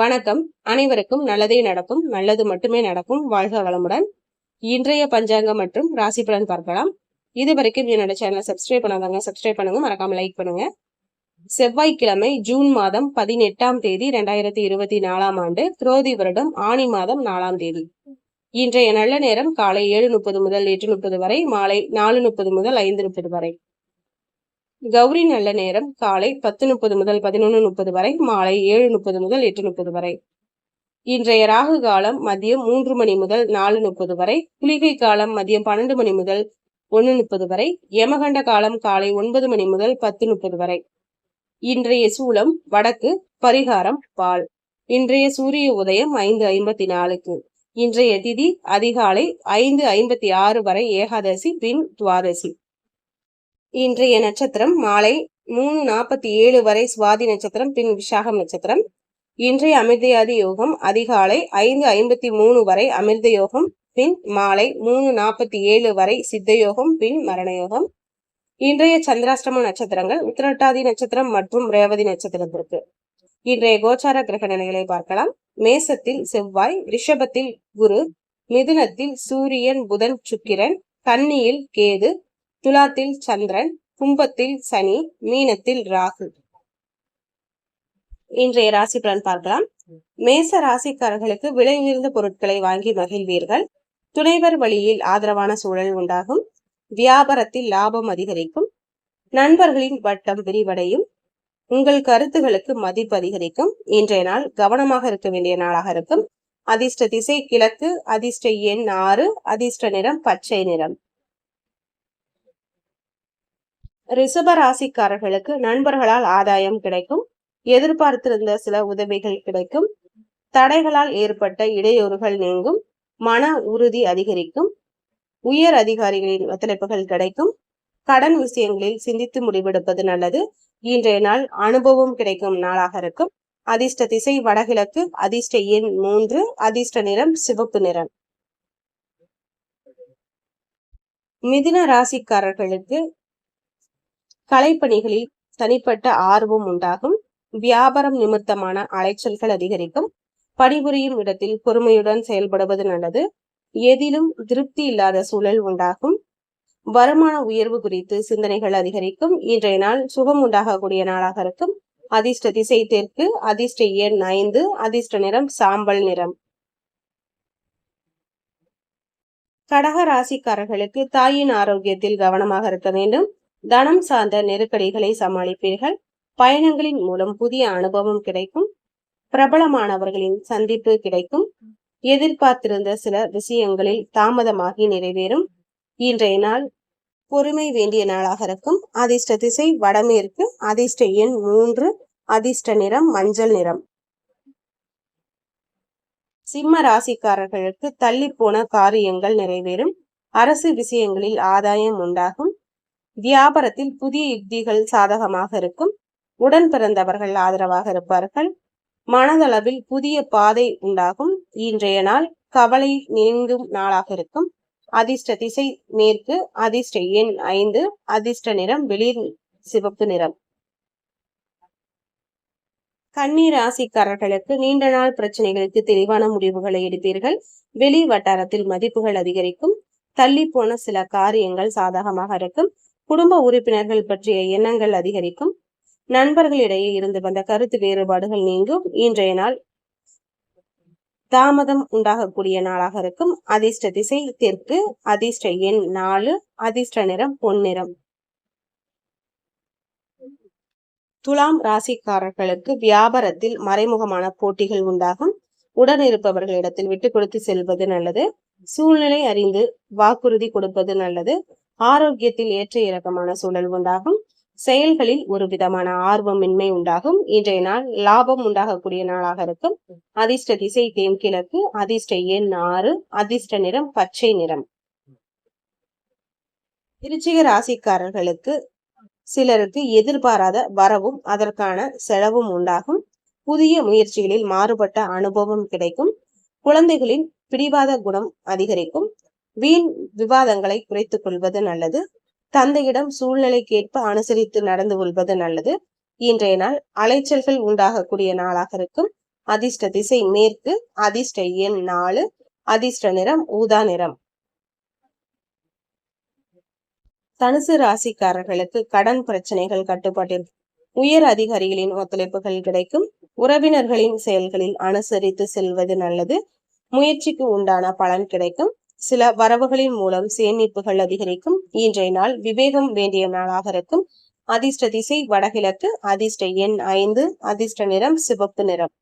வணக்கம். அனைவருக்கும் நல்லதே நடக்கும் நல்லது மட்டுமே நடக்கும். வாழ்க வளமுடன். இன்றைய பஞ்சாங்கம் மற்றும் ராசி பலன் பார்க்கலாம். இது வரைக்கும் என்னோட சேனலை சப்ஸ்கிரைப் பண்ணாதாங்க சப்ஸ்கிரைப் பண்ணுங்க. மறக்காம லைக் பண்ணுங்க. செவ்வாய்க்கிழமை ஜூன் மாதம் பதினெட்டாம் தேதி ரெண்டாயிரத்தி இருபத்தி நாலாம் ஆண்டு குரோதி வருடம் ஆணி மாதம் நாலாம் தேதி. இன்றைய நல்ல நேரம் காலை ஏழு முப்பது முதல் எட்டு முப்பது வரை மாலை நாலு முப்பது முதல் ஐந்து முப்பது வரை. கௌரி நல்ல நேரம். காலை பத்து முப்பது முதல் பதினொன்று முப்பது வரை மாலை ஏழு முப்பது முதல் எட்டு முப்பது வரை. இன்றைய ராகு காலம் மதியம் மூன்று மணி முதல் நாலு முப்பது வரை குளிகை காலம் மதியம் பன்னெண்டு மணி முதல் ஒன்று முப்பது வரை யமகண்ட காலம் காலை ஒன்பது மணி முதல் பத்து முப்பது வரை. இன்றைய சூலம் வடக்கு பரிகாரம் பால். இன்றைய சூரிய உதயம் ஐந்து ஐம்பத்தி நாலுக்கு. இன்றைய திதி அதிகாலை ஐந்து ஐம்பத்தி ஆறு வரை ஏகாதசி பின் துவாதசி. இன்றைய நட்சத்திரம் மாலை மூணு நாற்பத்தி ஏழு வரை சுவாதி நட்சத்திரம் பின் விசாகம் நட்சத்திரம். இன்றைய அமிர்தயாதி யோகம் அதிகாலை ஐந்து ஐம்பத்தி மூணு வரை அமிர்த யோகம் பின் மாலை மூணு நாற்பத்தி ஏழு வரை சித்த யோகம் பின் மரண யோகம். இன்றைய சந்திராஷ்டம நட்சத்திரங்கள் உத்திரட்டாதி நட்சத்திரம் மற்றும் ரேவதி நட்சத்திரத்திற்கு. இன்றைய கோச்சார கிரக நிலைகளை பார்க்கலாம். மேசத்தில் செவ்வாய் ரிஷபத்தில் குரு மிதுனத்தில் சூரியன் புதன் சுக்கிரன் கன்னியில் கேது துலாத்தில் சந்திரன் கும்பத்தில் சனி மீனத்தில் ராகு. இன்றைய ராசி பலன் பார்க்கலாம். மேச ராசிக்காரர்களுக்கு விலை உயர்ந்த பொருட்களை வாங்கி மகிழ்வீர்கள். துணைவர் வழியில் ஆதரவான சூழல் உண்டாகும். வியாபாரத்தில் லாபம் அதிகரிக்கும். நண்பர்களின் வட்டம் விரிவடையும். உங்கள் கருத்துகளுக்கு மதிப்பு அதிகரிக்கும். இன்றைய நாள் கவனமாக இருக்க வேண்டிய நாளாக இருக்கும். அதிர்ஷ்ட திசை கிழக்கு அதிர்ஷ்ட எண் ஆறு அதிர்ஷ்ட நிறம் பச்சை நிறம். ரிஷப ராசிக்காரர்களுக்கு நண்பர்களால் ஆதாயம் கிடைக்கும் எதிர்பார்த்திருந்த சில உதவிகள் கிடைக்கும் தடைகளால் ஏற்பட்ட இடையூறுகள் நீங்கும் மன உறுதி அதிகரிக்கும் உயர் அதிகாரிகளின் ஒத்துழைப்புகள் கிடைக்கும். கடன் விஷயங்களில் சிந்தித்து முடிவெடுப்பது நல்லது. இன்றைய நாள் அனுபவம் கிடைக்கும் நாளாக இருக்கும். அதிர்ஷ்ட திசை வடகிழக்கு அதிர்ஷ்ட எண் மூன்று அதிர்ஷ்ட நிறம் சிவப்பு நிறம். மிதுன ராசிக்காரர்களுக்கு கலைப்பணிகளில் தனிப்பட்ட ஆர்வம் உண்டாகும். வியாபாரம் நிமித்தமான அலைச்சல்கள் அதிகரிக்கும். பணிபுரியும் இடத்தில் பொறுமையுடன் செயல்படுவது நல்லது. எதிலும் திருப்தி இல்லாத சூழல் உண்டாகும். வருமான உயர்வு குறித்து சிந்தனைகள் அதிகரிக்கும். இன்றைய நாள் சுகம் உண்டாகக்கூடிய நாளாக இருக்கும். அதிர்ஷ்ட திசை தெற்கு அதிர்ஷ்ட எண் ஐந்து அதிர்ஷ்ட நிறம் சாம்பல் நிறம். கடக ராசிக்காரர்களுக்கு தாயின் ஆரோக்கியத்தில் கவனமாக இருக்க வேண்டும். தனம் சார்ந்த நெருக்கடிகளை சமாளிப்பீர்கள். பயணங்களின் மூலம் புதிய அனுபவம் கிடைக்கும். பிரபலமானவர்களின் சந்திப்பு கிடைக்கும். எதிர்பார்த்திருந்த சில விஷயங்களில் தாமதமாகி நிறைவேறும். இன்றைய நாள் பொறுமை வேண்டிய நாளாக இருக்கும். அதிர்ஷ்ட திசை வடமேற்கு அதிர்ஷ்ட எண் மூன்று அதிர்ஷ்ட நிறம் மஞ்சள் நிறம். சிம்ம ராசிக்காரர்களுக்கு தள்ளி போன காரியங்கள் நிறைவேறும். அரசு விஷயங்களில் ஆதாயம் உண்டாகும். வியாபாரத்தில் புதிய யுக்திகள் சாதகமாக இருக்கும். உடன் பிறந்தவர்கள் ஆதரவாக இருப்பார்கள். மனதளவில் புதிய பாதை உண்டாகும். இன்றைய நாள் கவலை நீங்கும் நாளாக இருக்கும். அதிர்ஷ்ட திசை மேற்கு அதிர்ஷ்ட எண் ஐந்து அதிர்ஷ்ட நிறம் வெளிர் சிவப்பு நிறம். கன்னி ராசிக்காரர்களுக்கு நீண்ட நாள் பிரச்சனைகளுக்கு தெளிவான முடிவுகளை எடுப்பீர்கள். வெளி வட்டாரத்தில் மதிப்புகள் அதிகரிக்கும். தள்ளி போன சில காரியங்கள் சாதகமாக இருக்கும். குடும்ப உறுப்பினர்கள் பற்றிய எண்ணங்கள் அதிகரிக்கும். நண்பர்களிடையே இருந்து வந்த கருத்து வேறுபாடுகள் நீங்கும். இன்றைய நாள் தாமதம் உண்டாகக்கூடிய நாளாக இருக்கும். அதிர்ஷ்ட திசை தெற்கு அதிர்ஷ்ட எண் நாலு அதிர்ஷ்ட நிறம் பொன்னிறம். துலாம் ராசிக்காரர்களுக்கு வியாபாரத்தில் மறைமுகமான போட்டிகள் உண்டாகும். உடன் இருப்பவர்களிடத்தில் விட்டு கொடுத்து செல்வது நல்லது. சூழ்நிலை அறிந்து வாக்குறுதி கொடுப்பது நல்லது. ஆரோக்கியத்தில் ஏற்ற இறக்கமான சூழல் உண்டாகும். செயல்களில் ஒரு விதமான ஆர்வமின்மை உண்டாகும். இன்றைய நாள் லாபம் உண்டாகக்கூடிய நாளாக இருக்கும். அதிர்ஷ்ட திசை தென்கிழக்கு அதிர்ஷ்ட எண் ஆறு அதிர்ஷ்ட நிறம் பச்சை நிறம். திருச்சிக ராசிக்காரர்களுக்கு சிலருக்கு எதிர்பாராத வரவும் அதற்கான செலவும் உண்டாகும். புதிய முயற்சிகளில் மாறுபட்ட அனுபவம் கிடைக்கும். குழந்தைகளின் பிடிவாத குணம் அதிகரிக்கும். வீண் விவாதங்களை குறைத்துக் கொள்வது நல்லது. தந்தையிடம் சூழ்நிலைக்கேற்ப அனுசரித்து நடந்து கொள்வது நல்லது. இன்றைய நாள் அலைச்சல்கள் உண்டாகக்கூடிய நாளாக இருக்கும். அதிர்ஷ்ட திசை மேற்கு அதிர்ஷ்ட எண் நாலு அதிர்ஷ்ட நிறம் ஊதா நிறம். தனுசு ராசிக்காரர்களுக்கு கடன் பிரச்சனைகள் கட்டுப்பாட்டில். உயர் அதிகாரிகளின் ஒத்துழைப்புகள் கிடைக்கும். உறவினர்களின் செயல்களில் அனுசரித்து செல்வது நல்லது. முயற்சிக்கு உண்டான பலன் கிடைக்கும். சில வரவுகளின் மூலம் சேமிப்புகள் அதிகரிக்கும். இன்றைய நாள் விவேகம் வேண்டிய நாளாக இருக்கும். அதிர்ஷ்ட திசை வடகிழக்கு அதிர்ஷ்ட எண் ஐந்து அதிர்ஷ்ட நிறம் சிவப்பு நிறம்.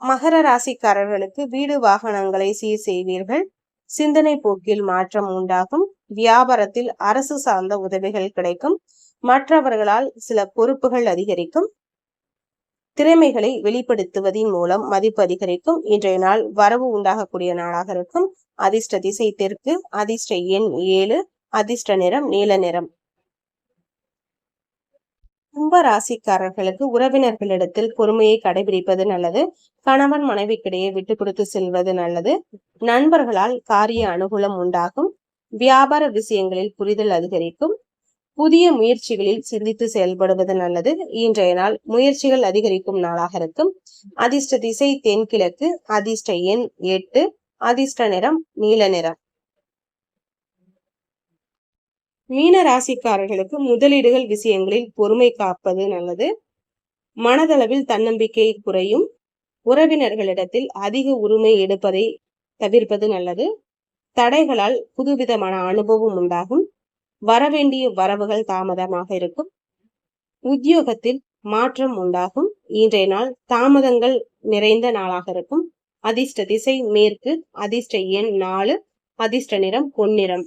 மகர ராசிக்காரர்களுக்கு வீடு வாகனங்களை சீர் செய்வீர்கள். சிந்தனை போக்கில் மாற்றம் உண்டாகும். வியாபாரத்தில் அரசு சார்ந்த உதவிகள் கிடைக்கும். மற்றவர்களால் சில பொறுப்புகள் அதிகரிக்கும். திறமைகளை வெளிப்படுத்துவதன் மூலம் மதிப்பு அதிகரிக்கும். இன்றைய நாள் வரவு உண்டாகக்கூடிய நாளாக இருக்கும். அதிர்ஷ்ட திசை தெற்கு அதிர்ஷ்ட எண் ஏழு அதிர்ஷ்ட நிறம் நீல நிறம். கும்ப ராசிக்காரர்களுக்கு உறவினர்களிடத்தில் பொறுமையை கடைபிடிப்பது நல்லது. கணவன் மனைவிக்கிடையே விட்டு கொடுத்து செல்வது நல்லது. நண்பர்களால் காரிய அனுகூலம் உண்டாகும். வியாபார விஷயங்களில் புரிதல் அதிகரிக்கும். புதிய முயற்சிகளில் சிந்தித்து செயல்படுவது நல்லது. இன்றைய நாள் முயற்சிகள் அதிகரிக்கும் நாளாக இருக்கும். அதிர்ஷ்ட திசை தென்கிழக்கு அதிர்ஷ்ட எண் எட்டு அதிர்ஷ்ட நிறம் நீல நிறம். மீன ராசிக்காரர்களுக்கு முதலீடுகள் விஷயங்களில் பொறுமை காப்பது நல்லது. மனதளவில் தன்னம்பிக்கை குறையும். உறவினர்களிடத்தில் அதிக உரிமை எடுப்பதை தவிர்ப்பது நல்லது. தடைகளால் புதுவிதமான அனுபவம் உண்டாகும். வரவேண்டிய வரவுகள் தாமதமாக இருக்கும். உத்தியோகத்தில் மாற்றம் உண்டாகும். இன்றைய நாள் தாமதங்கள் நிறைந்த நாளாக இருக்கும். அதிர்ஷ்ட திசை மேற்கு அதிர்ஷ்ட எண் நாலு அதிர்ஷ்ட நிறம் பொன்னிறம்.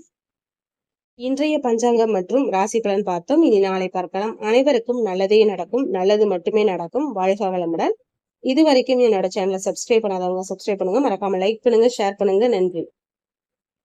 இன்றைய பஞ்சாங்கம் மற்றும் ராசி பலன் பார்த்தோம். இனி நாளை பார்க்கலாம். அனைவருக்கும் நல்லதே நடக்கும். நல்லது மட்டுமே நடக்கும். வாழ்க வளமுடன். இது வரைக்கும் என்னோட சேனலை சப்ஸ்கிரைப் பண்ணாதவங்க சப்ஸ்கிரைப் பண்ணுங்க. மறக்காம லைக் பண்ணுங்க ஷேர் பண்ணுங்க. நன்றி.